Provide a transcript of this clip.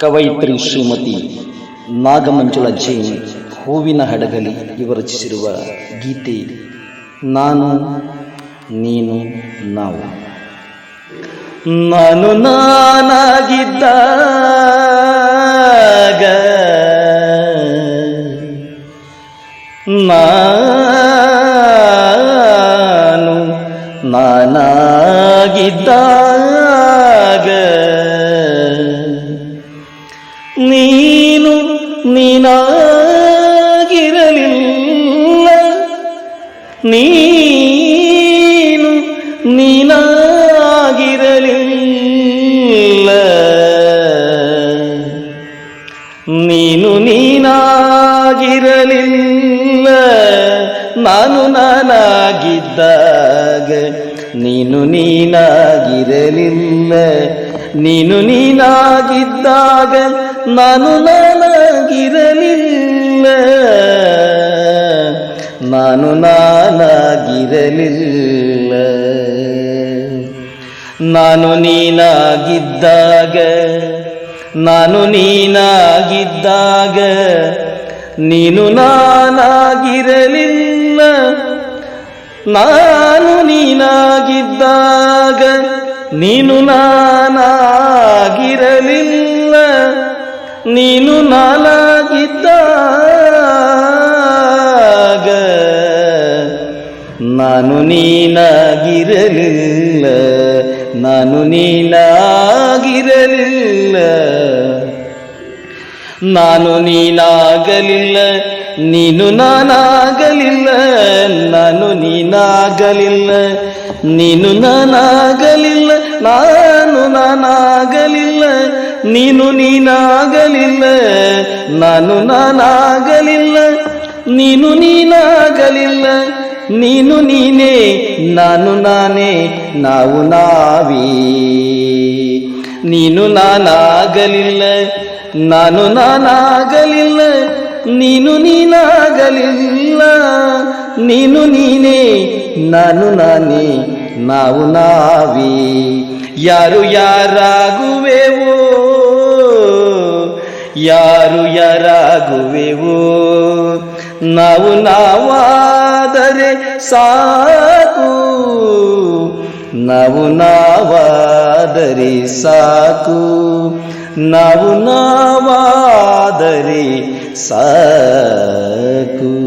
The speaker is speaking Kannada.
ಕವಯಿತ್ರಿ ಶ್ರೀಮತಿ ನಾಗಮಂಜುಳ ಜೈನ್ ಹೂವಿನ ಹಡಗಲಿ ಇವರು ರಚಿಸಿರುವ ಗೀತೆ ನಾನು, ನೀನು, ನಾವು. ನಾನು ನಾನಾಗಿದ್ದಾಗ ನಾನು ನಾನಾಗಿದ್ದಾಗ ನೀನು ನೀನಾಗಿರಲಿಲ್ಲ. ನೀನು ನೀನಾಗಿರಲಿಲ್ಲ. ನೀನು ನೀನಾಗಿರಲಿಲ್ಲ. ನಾನು ನಾನಾಗಿದ್ದಾಗ ನೀನು ನೀನಾಗಿರಲಿಲ್ಲ. ನೀನು ನೀನಾಗಿದ್ದಾಗ ನಾನು ನಾನಾಗಿರಲಿಲ್ಲ. ನಾನು ನಾನಾಗಿರಲಿಲ್ಲ. ನಾನು ನೀನಾಗಿದ್ದಾಗ ನಾನು ನೀನಾಗಿದ್ದಾಗ ನೀನು ನಾನಾಗಿರಲಿಲ್ಲ. ನಾನು ನೀನಾಗಿದ್ದಾಗ ನೀನು ನಾನಾಗಿರಲಿಲ್ಲ, ನೀನು ನಾನಾಗಿದ್ದಾಗ ನಾನು ನೀನಾಗಿರಲಿಲ್ಲ ನಾನು ನೀನಾಗಿರಲಿಲ್ಲ. ನಾನು ನೀನಾಗಲಿಲ್ಲ, ನೀನು ನಾನಾಗಲಿಲ್ಲ, ನಾನು ನೀನಾಗಲಿಲ್ಲ, ನೀನು ನಾನಾಗಲಿಲ್ಲ ನಾನು ನಾನಾಗಲಿಲ್ಲ, ನೀನು ನೀನಾಗಲಿಲ್ಲ, ನಾನು ನಾನಾಗಲಿಲ್ಲ, ನೀನು ನೀನಾಗಲಿಲ್ಲ, ನೀನು ನೀನೇ, ನಾನು ನಾನೇ, ನಾವು ನಾವೀ. ನೀನು ನಾನಾಗಲಿಲ್ಲ, ನಾನು ನಾನಾಗಲಿಲ್ಲ, ನೀನು ನೀನಾಗಲಿಲ್ಲ, ನೀನು ನೀನೇ, ನಾನು ನಾನೇ. ನಾವು ನಾವಿ. ಯಾರು ಯಾರಾಗುವೆವೋ? ಯಾರು ಯಾರಾಗುವೆವೋ? ನಾವು ನಾವಾದರೆ ಸಾಕು. ನಾವು ನಾವಾದರೆ ಸಾಕು. ನಾವು ನಾವಾದರೆ ಸಾಕು.